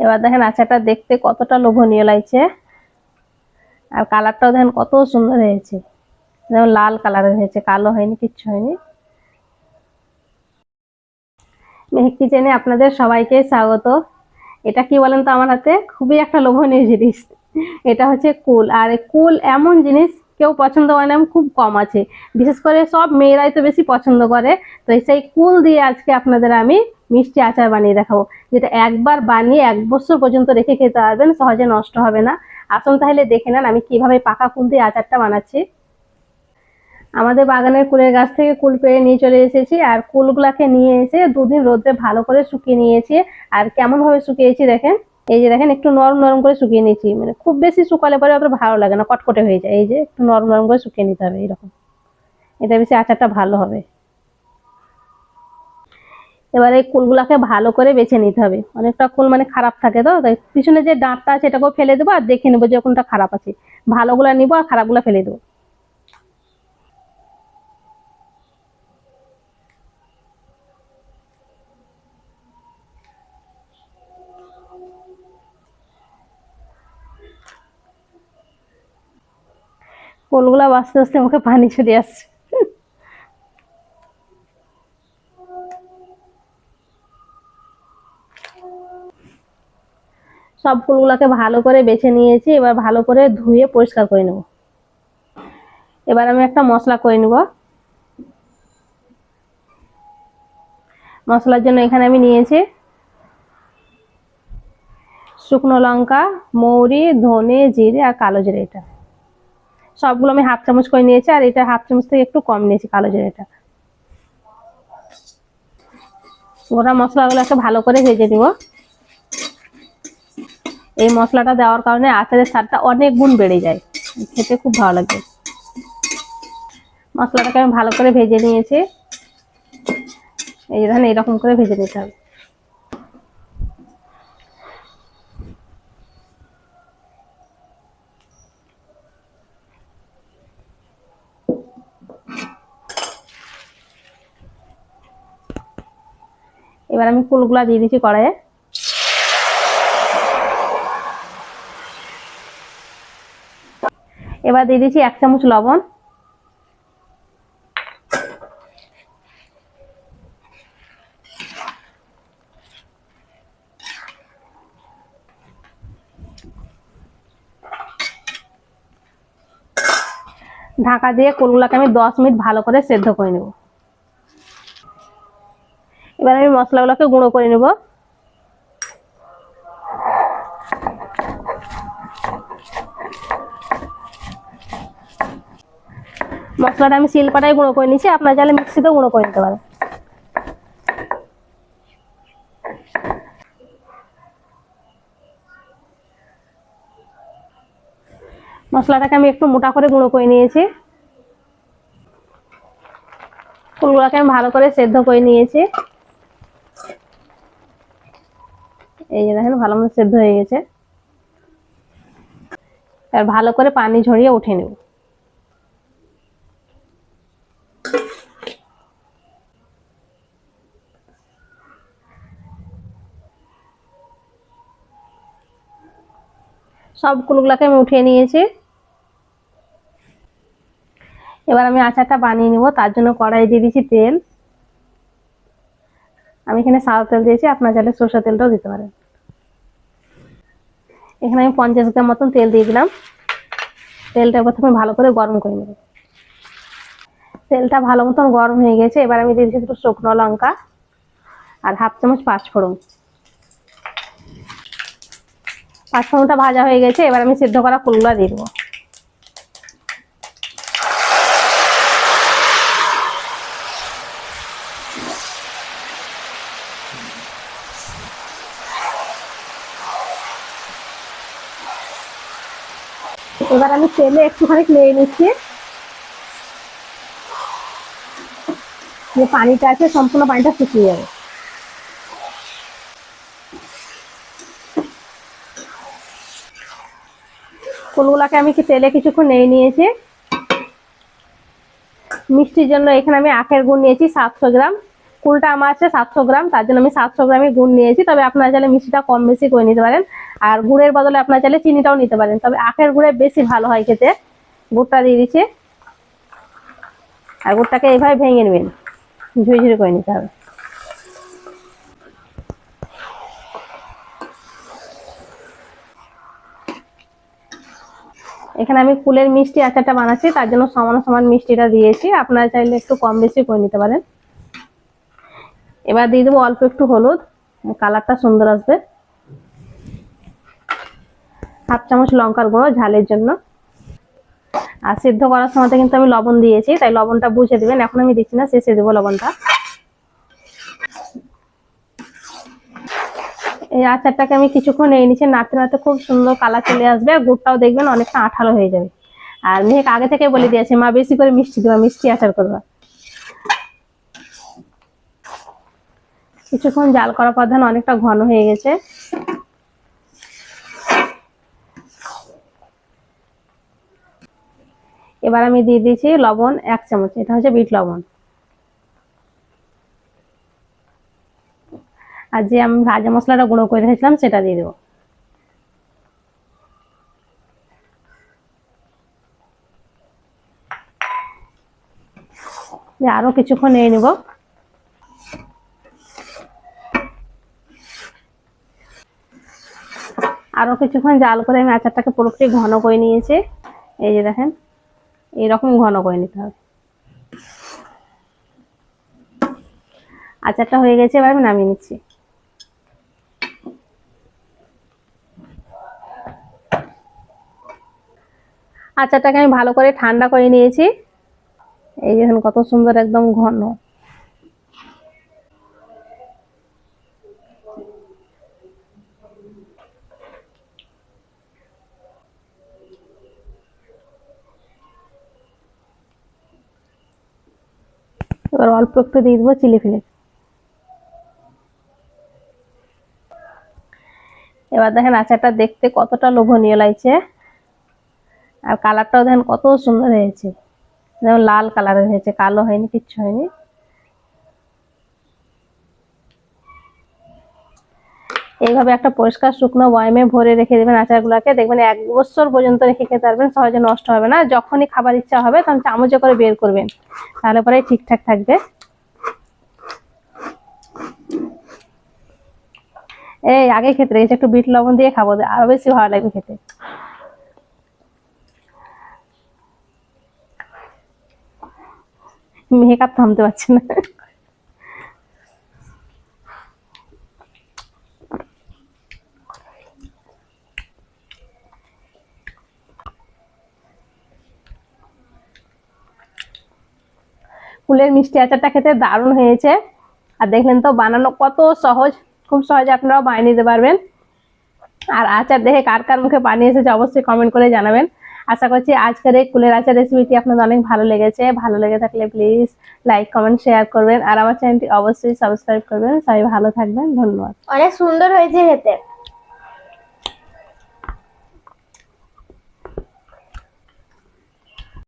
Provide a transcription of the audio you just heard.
এবার দেখেন আচারটা দেখতে কতটা লোভনীয় লাগছে। আর কালারটাও দেখেন কত সুন্দর হয়েছে। যেমন লাল কালারের হয়েছে, কালো হয়নি, কিচ্ছু হয়নি। মেহেক কিচেনে আপনাদের সবাইকে স্বাগত। এটা কি বলেন তো আমার হাতে? খুবই একটা লোভনীয় জিনিস। এটা হচ্ছে কুল। আর কুল এমন জিনিস কেউ পছন্দ করে না খুব কম আছে। বিশেষ করে সব মেয়েরাই তো বেশি পছন্দ করে। তো সেই কুল দিয়ে আজকে আপনাদের আমি মিষ্টি আচার বানিয়ে দেখাবো, যেটা একবার বানিয়ে এক বছর পর্যন্ত রেখে খেতে পারবেন, সহজে নষ্ট হবে না। আসুন তাহলে দেখে নেন আমি কীভাবে পাকা কুল দিয়ে আচারটা বানাচ্ছি। আমাদের বাগানের কুলের গাছ থেকে কুল পেড়ে নিয়ে চলে এসেছি, আর কুলগুলাকে নিয়ে এসে দুদিন রোদ্রে ভালো করে শুকিয়ে নিয়েছি। আর কেমনভাবে শুকিয়েছি দেখেন। এই যে দেখেন, একটু নরম নরম করে শুকিয়ে নিয়েছি। মানে খুব বেশি শুকালে পরে অত ভালো লাগে না, কটকটে হয়ে যায়। এই যে একটু নরম নরম করে শুকিয়ে নিতে হবে, এরকম। এটা বেশি আচারটা ভালো হবে। এবার এই কুলগুলাকে ভালো করে বেছে নিতে হবে। অনেকটা কুল মানে খারাপ থাকে তো, তাই পিছনে যে ডাঁটটা আছে, এটাকেও ফেলে দেবো আর দেখে নেব যে কোনটা খারাপ আছে। ভালোগুলা নিবো আর খারাপগুলা ফেলে দেবো। কোলগুলা বাঁচতে বাঁচতে মুখে পানি ছড়িয়ে আসছে। সব ফুলগুলোকে ভালো করে বেছে নিয়েছি, এবার ভালো করে ধুয়ে পরিষ্কার করে নেব। এবার আমি একটা মশলা করে নেব। মশলার জন্য এখানে আমি নিয়েছি শুকনো লঙ্কা, মৌরি, ধনে, জিরে আর কালো জিরে এটা। সবগুলো আমি হাফ চামচ করে নিয়েছি, আর এটা হাফ চামচ থেকে একটু কম নিয়েছি কালো জিরেটা। গোটা মশলাগুলো একটা ভালো করে ভেজে নিব। এই মশলাটা দেওয়ার কারণে আচারের স্বাদটা অনেক গুণ বেড়ে যায়। খেতে খুব ভালো লাগে। মশলাটাকে আমি ভালো করে ভেজে নিয়েছি। এই ধরেন এরকম করে ভেজে নিতে হবে। এবার আমি ফুলগুলা দিয়ে দিচ্ছি কড়াইয়ে। এবার দিয়ে দিচ্ছি এক চামচ লবণ। ঢাকা দিয়ে কুলগুলাকে আমি দশ মিনিট ভালো করে সেদ্ধ করে নেব। এবার আমি মশলাগুলোকে গুঁড়ো করে নেব। মশলাটা আমি শিলপাটায় গুঁড়ো করে নিচ্ছি আপনার চাইলে মিক্সিতেও গুঁড়ো করে নিতে পারেন। মশলাটাকে আমি একটু মোটা করে গুঁড়ো করে নিয়েছি। ফুলগুলোকে আমি ভালো করে সেদ্ধ করে নিয়েছি। এই যে দেখেন, ভালো মতো সেদ্ধ হয়ে গেছে। আর ভালো করে পানি ঝরিয়ে উঠে নেব। সব কুলগুলাকে আমি উঠিয়ে নিয়েছি। এবার আমি আচারটা বানিয়ে নিব, তার জন্য কড়াই দিয়ে দিয়েছি তেল। এখানে সাদা তেল দিয়েছি, আপনার চাইলে সরষের তেলটাও দিতে পারেন। এখানে আমি পঞ্চাশ গ্রাম মতন তেল দিয়ে দিলাম। তেলটা প্রথমে ভালো করে গরম করে নেব। তেলটা ভালো মতন গরম হয়ে গেছে, এবার আমি দিয়ে দিচ্ছি দুটো শুকনো লঙ্কা আর হাফ চামচ পাঁচফোড়ন। পাঁচফোড়নটা ভাজা হয়ে গেছে, এবার আমি সিদ্ধ করা ফুলগুলো দিয়ে দেবো। এবার আমি তেলে একটুখানি নেড়ে নিচ্ছি। যে পানিটা আছে, সম্পূর্ণ পানিটা শুকিয়ে যাবে। ফুলগুলাকে আমি তেলে কিছুক্ষণ নেড়ে নিয়েছি। মিষ্টির জন্য এখানে আমি আখের গুড় নিয়েছি, সাতশো গ্রাম। কুলটা আমার আছে সাতশো গ্রাম, তার জন্য আমি সাতশো গ্রামই গুড় নিয়েছি। তবে আপনারা চাইলে মিষ্টিটা কম বেশি করে নিতে পারেন। আর গুড়ের বদলে আপনারা চাইলে চিনিটাও নিতে পারেন। তবে আখের গুড়ে বেশি ভালো হয় খেতে। গুড়টা দিয়ে দিচ্ছি। আর গুড়টাকে এইভাবে ভেঙে নেবেন। ঝুড়ি ঝুড়ি করে নিতে হবে। এখানে আমি কুলের মিষ্টি আচারটা বানাচ্ছি, তার জন্য সমান সমান মিষ্টিটা দিয়েছি। আপনারা চাইলে একটু কম বেশি করে নিতে পারেন। এবার দিয়ে দেবো অল্প একটু হলুদ। কালারটা সুন্দর আসবে। হাফ চামচ লঙ্কার গুঁড়ো ঝালের জন্য। আর সিদ্ধ করার সময়তে কিন্তু আমি লবণ দিয়েছি, তাই লবণটা বুঝে দিবেন। এখন আমি দিচ্ছি না, শেষে দেবো লবণটা। এই আচারটাকে আমি কিছুক্ষণ এই নিচে নাড়তে নাড়তে খুব সুন্দর কালার চলে আসবে। আর গুড়টাও দেখবেন অনেকটা আঠালো হয়ে যাবে। আর মেহেক আগে থেকে বলে দিয়েছে, মা, বেশি করে মিষ্টি দেবা মিষ্টি আচার করবা। কিছুক্ষণ জাল করা পর ধান অনেকটা ঘন হয়ে গেছে। এবার আমি দিয়ে দিয়েছি লবণ এক চামচ, এটা হচ্ছে বিট লবণ। আর যে আমি ভাজা মশলাটা গুঁড়ো করে রেখেছিলাম, সেটা দিয়ে দেবো। দিয়ে আরও কিছুক্ষণ নিয়ে নেব। আরও কিছুক্ষণ জাল করে আমি আচারটাকে পুরোপুরি ঘন করে নিয়েছি। এই যে দেখেন এইরকম ঘন করে নিতে হবে। আচারটা হয়ে গেছে, এবার আমি নামিয়ে নিচ্ছি। আচারটাকে আমি ভালো করে ঠান্ডা করে নিয়েছি। এই দেখুন, কত সুন্দর একদম ঘন। এবার অল্প একটু দিয়ে দেবো, চিলি ফ্লেক্স এবার দেখেন আচারটা দেখতে কতটা লোভনীয় লাগছে। আর কালারটাও দেখেন কত সুন্দর হয়েছে। যেমন লাল কালারের হয়েছে, কালো হয়নি, কিচ্ছু হয়নি। এইভাবে একটা পরিষ্কার শুকনো ওয়াইমে ভরে রেখে দেবেন আচারগুলোকে। দেখবেন এক বছর পর্যন্ত রেখে খেতে পারবেন, সহজে নষ্ট হবে না। যখনই খাবার ইচ্ছা হবে তখন চামচে করে বের করবেন। তাহলে পরে ঠিকঠাক থাকবে। এই, আগে খেতে রেখেছি একটু বিট লবণ দিয়ে খাব, আরও বেশি ভালো লাগবে খেতে। মেকআপ থামতে পারছে না। ফুলের মিষ্টি আচারটা খেতে দারুণ হয়েছে। আর দেখলেন তো, বানানো কত সহজ, খুব সহজে আপনারাও বানিয়ে নিতে পারবেন। আর আচার দেখে কার কার মুখে পানি এসেছে অবশ্যই কমেন্ট করে জানাবেন। আশা করছি আজকের এই কুলের আচার রেসিপিটি আপনাদের অনেক ভালো লেগেছে। ভালো লেগে থাকলে প্লিজ লাইক কমেন্ট শেয়ার করবেন। আর আমার চ্যানেলটি অবশ্যই সাবস্ক্রাইব করবেন। সবাই ভালো থাকবেন। ধন্যবাদ। অনেক সুন্দর হয়েছে খেতে।